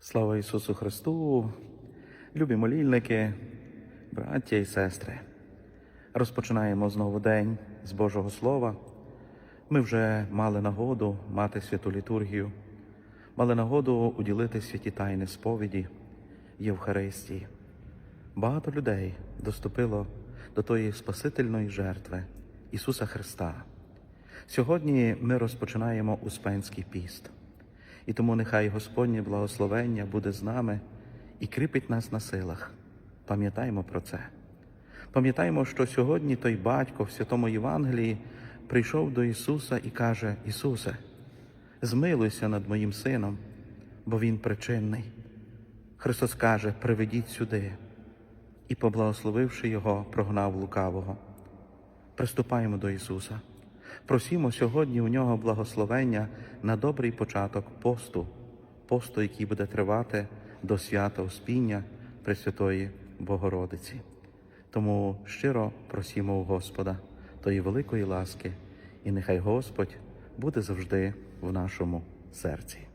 Слава Ісусу Христу, любі молільники, браття і сестри. Розпочинаємо знову день з Божого Слова. Ми вже мали нагоду мати святу літургію, мали нагоду уділити святі тайни сповіді Євхаристії. Багато людей доступило до тої Спасительної жертви Ісуса Христа. Сьогодні ми розпочинаємо Успенський піст. І тому нехай Господнє благословення буде з нами і кріпить нас на силах. Пам'ятаємо про це. Пам'ятаємо, що сьогодні той батько в святому Євангелії прийшов до Ісуса і каже: Ісусе, змилуйся над моїм сином, бо Він причинний. Христос каже: Приведіть сюди, і, поблагословивши Його, прогнав лукавого. Приступаємо до Ісуса. Просімо сьогодні у нього благословення на добрий початок посту, посту, який буде тривати до свята Успіння Пресвятої Богородиці. Тому щиро просімо у Господа тої великої ласки, і нехай Господь буде завжди в нашому серці.